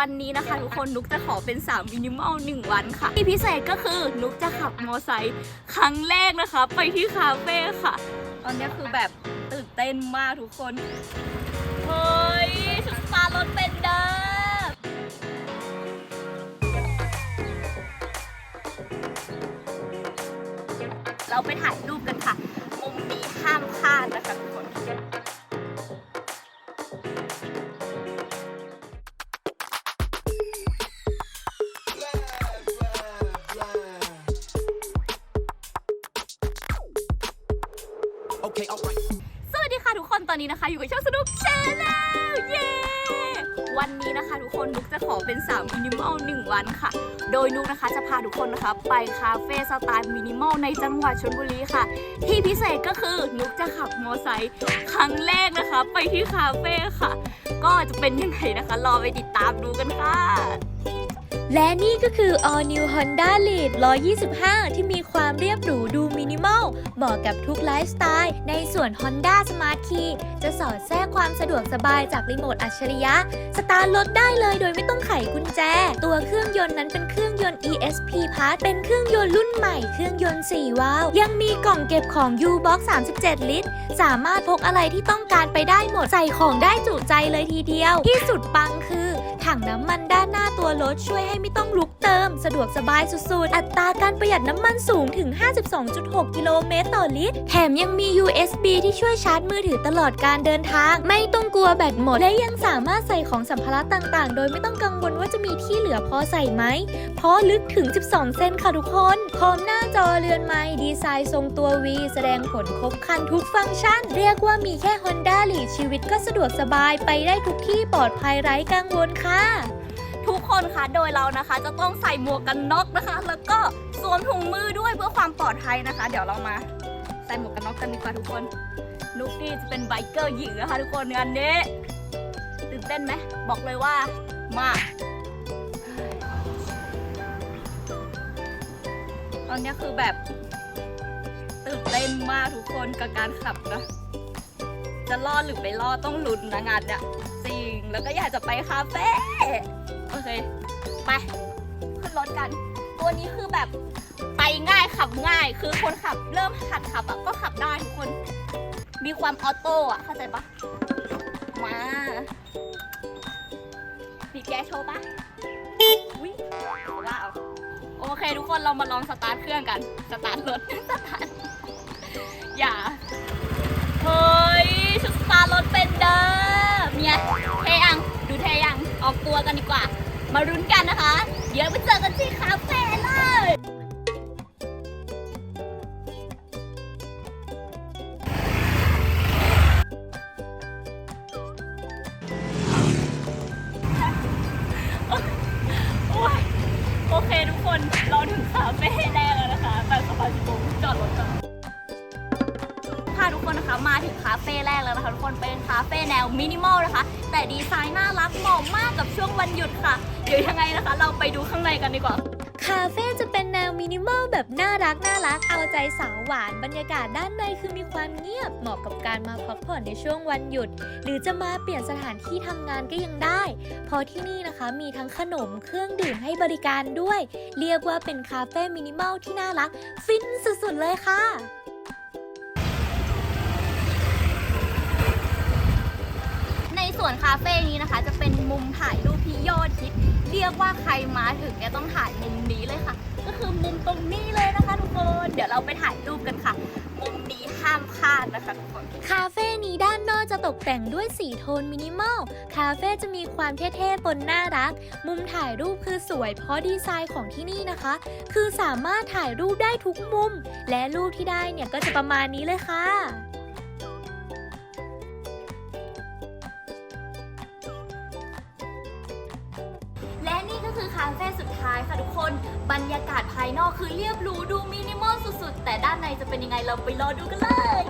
วันนี้นะคะทุกคนนุกจะขอเป็นสาวมินิมอลหนึ่งวันค่ะ ที่พิเศษก็คือนุกจะขับมอไซค์ครั้งแรกนะคะ ไปที่คาเฟ่ค่ะ ตอนนี้คือแบบตื่นเต้นมากทุกคน เฮ้ยชุดตาร์รถเป็นเด้อเราไปถ่ายรูปกันค่ะ Okay, alright. สวัสดีค่ะทุกคนตอนนี้นะคะอยู่กับช่องสนุกแชร์แนลเย้วันนี้นะคะทุกคนนุกจะขอเป็นสาวมินิมอลหนึ่งวันค่ะ โดยนุกนะคะจะพาทุกคนนะคะไปคาเฟ่สไตล์มินิมอลในจังหวัดชลบุรีค่ะ ที่พิเศษก็คือนุกจะขับมอไซค์ครั้งแรกนะคะ ไปที่คาเฟ่ค่ะ ก็จะเป็นยังไงนะคะ รอไปติดตามดูกันค่ะ และนี่ก็คือ All New Honda Lead 125 ที่มีความเรียบหรูดูมินิมอล เหมาะกับทุกไลฟ์สไตล์ ในส่วน Honda Smart Key จะสอดแทรกความสะดวกสบายจากรีโมทอัจฉริยะ สตาร์ทรถได้เลยโดยไม่ต้องไขกุญแจ ตัวเครื่องยนต์นั้นเป็นเครื่องยนต์ ESP Plus เป็นเครื่องยนต์รุ่นใหม่ เครื่องยนต์ 4 วาล์ว ยังมีกล่องเก็บของ U-Box 37 ลิตร สามารถพกอะไรที่ต้องการไปได้หมด ใส่ของได้จุใจเลยทีเดียว ที่สุดปังคือ ถังน้ำมันด้านหน้าตัวรถช่วยให้ไม่ต้องลุกเติม สะดวกสบายสุดๆ อัตราการประหยัดน้ำมันสูงถึง 52.6 กิโลเมตรต่อลิตร แถมยังมี USB ที่ช่วยชาร์จมือถือตลอดการเดินทาง ไม่ต้องกลัวแบตหมด และยังสามารถใส่ของสัมภาระต่างๆ โดยไม่ต้องกังวลว่าจะมีที่เหลือพอใส่ไหม เพราะลึกถึง 12เซนค่ะทุกคน พร้อมหน้าจอเรือนไม้ดีไซน์ทรงตัว V แสดงผลครบครันทุกฟังก์ชัน เรียกว่ามีแค่ Honda Lead ชีวิตก็สะดวกสบายไปได้ทุกที่ปลอดภัยไร้กังวลค่ะทุกคนคะโดยเรานะคะจะต้องใส่หมวกกันน็อกนะคะ แล้วก็สวมถุงมือด้วยเพื่อความปลอดภัยนะคะ เดี๋ยวเรามาใส่หมวกกันน็อกกันดีกว่าทุกคนนุกนี่จะเป็นไบเกอร์หญิงนะคะทุกคนงานนี้ตื่นเต้นไหมบอกเลยว่ามากตอนนี้คือแบบตื่นเต้นมากทุกคนกับการขับนะจะรอดหรือไม่รอดต้องลุ้นนะงานเนี่ย ริง แล้วก็อยากจะไปคาเฟ่โอเค ไป ขึ้นรถกัน ตัวนี้คือแบบไปง่ายขับง่าย คือคนขับเริ่มหัดขับอะก็ขับได้ทุกคน มีความออโต้อะเข้าใจปะมามีแกโชว์ปะอุ้ยว้าวโอเค ทุกคนเรามาลองสตาร์ทเครื่องกัน สตาร์ทรถสตาร์ทอย่า ตัวกันดีกว่า มารุ้นกันนะคะ เดี๋ยวไปเจอกันที่คาเฟ่เลยโอเคทุกคนเราถึงคาเฟ่ เฟ่แรกแล้วนะคะทุกคนเป็นคาเฟ่แนวมินิมอลนะคะ แต่ดีไซน์น่ารักเหมาะมากกับช่วงวันหยุดค่ะ เดี๋ยวยังไงนะคะ เราไปดูข้างในกันดีกว่าคาเฟ่จะเป็นแนวมินิมอลแบบน่ารักน่ารักเอาใจสาวหวานบรรยากาศด้านในคือมีความเงียบเหมาะกับการมาพักผ่อนในช่วงวันหยุด หรือจะมาเปลี่ยนสถานที่ทำงานก็ยังได้พราะที่นี่นะคะมีทั้งขนมเครื่องดื่มให้บริการด้วย เรียกว่าเป็นคาเฟ่มินิมอลที่น่ารัก ฟินสุดๆเลยค่ะ ส่วนคาเฟ่นี้นะคะ จะเป็นมุมถ่ายรูปที่ยอดฮิตเรียกว่าใครมาถึงเนี่ยต้องถ่ายมุมนี้เลยค่ะ ก็คือมุมตรงนี้เลยนะคะทุกคน เดี๋ยวเราไปถ่ายรูปกันค่ะ มุมนี้ห้ามพลาดนะคะทุกคน คาเฟ่นี้ด้านนอกจะตกแต่งด้วยสีโทนมินิมอล คาเฟ่จะมีความเท่ๆปนน่ารัก มุมถ่ายรูปคือสวยเพราะดีไซน์ของที่นี่นะคะ คือสามารถถ่ายรูปได้ทุกมุม และรูปที่ได้เนี่ยก็จะประมาณนี้เลยค่ะและ บรรยากาศภายนอกคือเรียบหรูดูมินิมอลสุดๆ แต่ด้านในจะเป็นยังไงเราไปรอดูกันเลย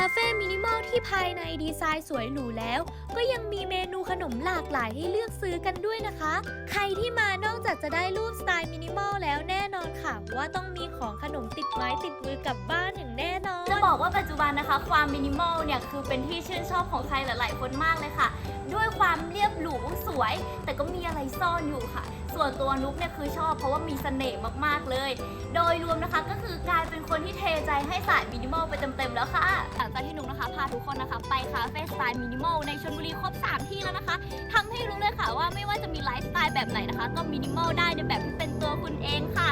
าเฟ่มินิมอลที่ภายในดีไซน์สวยหรูแล้ว ก็ยังมีเมนูขนมหลากหลายให้เลือกซื้อกันด้วยนะคะ ใครที่มานอกจากจะได้รูปสไตล์มินิมอลแล้วแน่นอนค่ะ ว่าต้องมีของขนมติดไม้ติดมือกลับบ้านอย่างแน่นอน จะบอกว่าปัจจุบันนะคะ ความมินิมอลเนี่ยคือเป็นที่ชื่นชอบของใครหลาย ๆ คนมากเลยค่ะ ด้วยความเรียบหรูสวย แต่ก็มีอะไรซ่อนอยู่ค่ะ ส่วนตัวนุ๊กเนี่ยคือชอบเพราะว่ามีเสน่ห์มากๆเลย โดยรวมนะคะก็คือกายเป็นคน ที่เทใจให้สายมินิมอลไปเต็มๆแล้วค่ะหลังจากที่หนุ๊กนะคะพาทุกคนนะคะไปคาเฟ่สไตล์มินิมอลในชลบุรีครบ 3 ที่แล้วนะคะทำให้รู้เลยค่ะว่าไม่ว่าจะมีไลฟ์สไตล์แบบไหนนะคะ ก็มินิมอลได้ในแบบที่เป็นตัวคุณเองค่ะ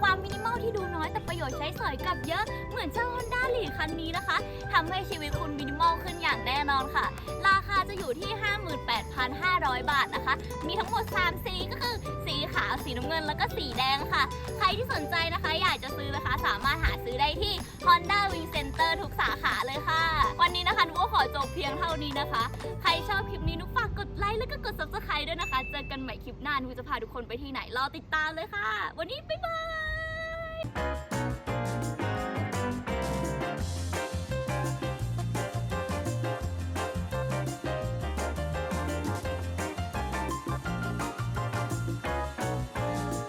ความมินิมอลที่ดูน้อยแต่ประโยชน์ใช้สอยกลับเยอะเหมือนเจ้า Honda l e a d คันนี้นะคะทำให้ชีวิตคุณมินิมอลขึ้นอย่างแน่นอนค่ะ ราคาจะอยู่ที่ 58,500 บาทนะคะ มีทั้งหมด 3 สีก็คือ สีน้ำเงินแล้วก็สีแดงค่ะ ใครที่สนใจนะคะ อยากจะซื้อนะคะ สามารถหาซื้อได้ที่ Honda Wing Center ทุกสาขาเลยค่ะ วันนี้นะคะนุกก็ขอจบเพียงเท่านี้นะคะ ใครชอบคลิปนี้นุกฝากกดไลค์แล้วก็กด subscribe ด้วยนะคะ เจอกันใหม่คลิปหน้านุกจะพาทุกคนไปที่ไหนรอติดตามเลยค่ะ วันนี้บ๊ายบาย